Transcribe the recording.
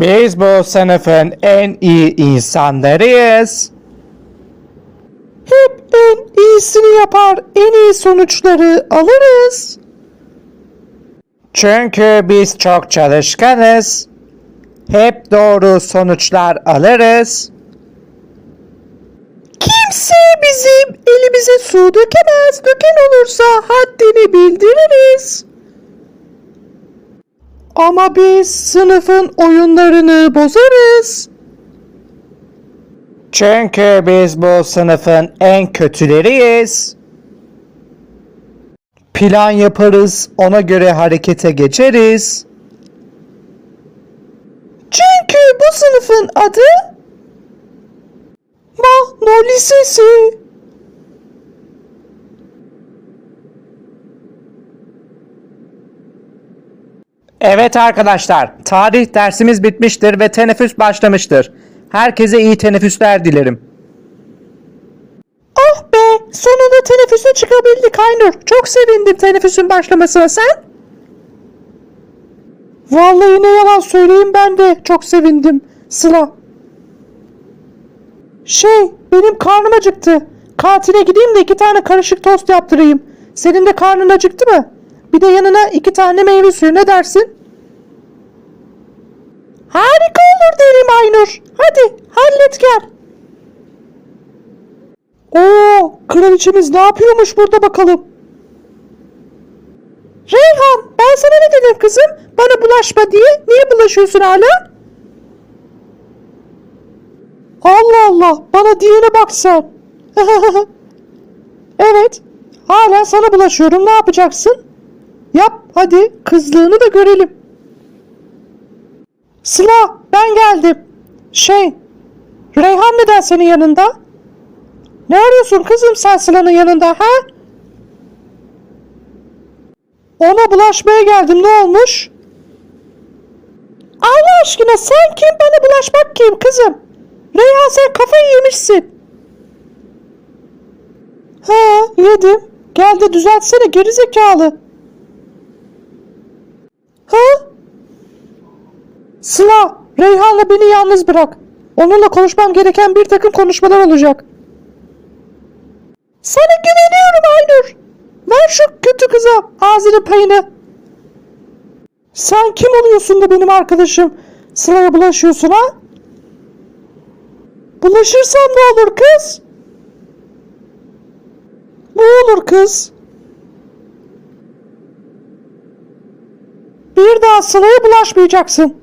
Biz bu sınıfın en iyi insanlarıyız. Hep en iyisini yapar, en iyi sonuçları alırız. Çünkü biz çok çalışkanız. Hep doğru sonuçlar alırız. Kimse bizim elimize su dökemez. Döken olursa haddini bildiririz. Ama biz sınıfın oyunlarını bozarız. Çünkü biz bu sınıfın en kötüleriyiz. Plan yaparız, ona göre harekete geçeriz. Çünkü bu sınıfın adı Mahno Lisesi. Evet arkadaşlar, tarih dersimiz bitmiştir ve teneffüs başlamıştır. Herkese iyi teneffüsler dilerim. Oh be, sonunda teneffüse çıkabildik Aynur. Çok sevindim teneffüsün başlamasına sen. Vallahi ne yalan söyleyeyim ben de çok sevindim Sıla. Şey, benim karnım acıktı. Kantine gideyim de iki tane karışık tost yaptırayım. Senin de karnın acıktı mı? Bir de yanına iki tane meyve suyu ne dersin? Harika olur derim Aynur. Hadi hallet gel. Oo, kraliçemiz ne yapıyormuş burada bakalım. Reyhan ben sana ne dedim kızım? Bana bulaşma diye. Niye bulaşıyorsun hala? Allah Allah bana diyene bak sen. evet hala sana bulaşıyorum ne yapacaksın? Yap hadi kızlığını da görelim. Sıla ben geldim. Şey Reyhan neden senin yanında? Ne arıyorsun kızım sen Sıla'nın yanında ha? Ona bulaşmaya geldim ne olmuş? Allah aşkına sen kim bana bulaşmak kim kızım? Reyhan sen kafayı yemişsin. Ha yedim. Gel de düzeltsene geri zekalı. Ha? Sıla, Reyhan'la beni yalnız bırak. Onunla konuşmam gereken bir takım konuşmalar olacak. Sana güveniyorum Aynur. Ver şu kötü kıza ağzının payını. Sen kim oluyorsun da benim arkadaşım Sıla'ya bulaşıyorsun ha? Bulaşırsam ne olur kız? Ne olur kız? Sıla'ya bulaşmayacaksın.